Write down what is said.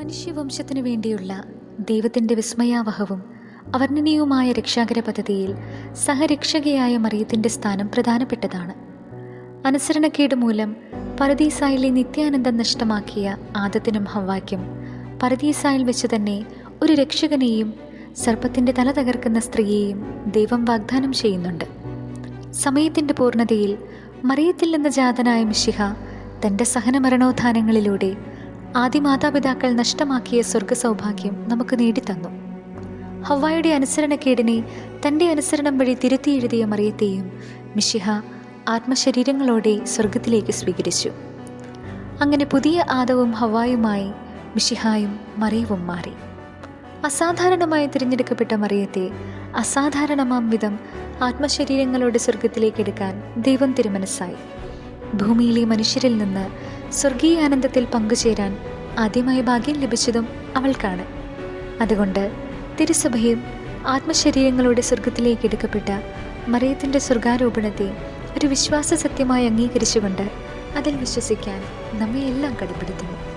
മനുഷ്യവംശത്തിനു വേണ്ടിയുള്ള ദൈവത്തിന്റെ വിസ്മയാവഹവും അവർണനീയവുമായ രക്ഷാകര പദ്ധതിയിൽ സഹരക്ഷകയായ മറിയത്തിന്റെ സ്ഥാനം പ്രധാനപ്പെട്ടതാണ്. അനുസരണക്കേട് മൂലം പരദീസായിലെ നിത്യാനന്ദം നഷ്ടമാക്കിയ ആദത്തിനും ഹവാക്കും പരദീസായിൽ വെച്ച് തന്നെ ഒരു രക്ഷകനെയും സർപ്പത്തിന്റെ തല തകർക്കുന്ന സ്ത്രീയെയും ദൈവം വാഗ്ദാനം ചെയ്യുന്നുണ്ട്. സമയത്തിന്റെ പൂർണതയിൽ മറിയത്തിൽ നിന്ന് ജാതനായ മിശിഹ തന്റെ സഹനമരണോത്ഥാനങ്ങളിലൂടെ ആദിമാതാപിതാക്കൾ നഷ്ടമാക്കിയ സ്വർഗ സൗഭാഗ്യം നമുക്ക് നേടിത്തന്നു. ഹവായുടെ അനുസരണക്കേടിനെ തന്റെ അനുസരണം വഴി തിരുത്തി എഴുതിയ മറിയത്തെയും മിഷിഹ ആത്മശരീരങ്ങളോടെ സ്വർഗത്തിലേക്ക് സ്വീകരിച്ചു. അങ്ങനെ പുതിയ ആദവും ഹവായുമായി മിഷിഹായും മറിയവും മാറി. അസാധാരണമായി തിരഞ്ഞെടുക്കപ്പെട്ട മറിയത്തെ അസാധാരണമാം വിധം ആത്മശരീരങ്ങളുടെ സ്വർഗത്തിലേക്ക് എടുക്കാൻ ദൈവം തിരുമനസ്സായി. ഭൂമിയിലെ മനുഷ്യരിൽ നിന്ന് സ്വർഗീയ ആനന്ദത്തിൽ പങ്കുചേരാൻ ആദ്യമായി ഭാഗ്യം ലഭിച്ചതും അവൾക്കാണ്. അതുകൊണ്ട് തിരുസഭയും ആത്മശരീരങ്ങളുടെ സ്വർഗത്തിലേക്ക് എടുക്കപ്പെട്ട മറിയത്തിന്റെ സ്വർഗാരോപണത്തെ ഒരു വിശ്വാസ സത്യമായി അംഗീകരിച്ചുകൊണ്ട് അതിൽ വിശ്വസിക്കാൻ നമ്മെ എല്ലാം കടപ്പെടുത്തുന്നു.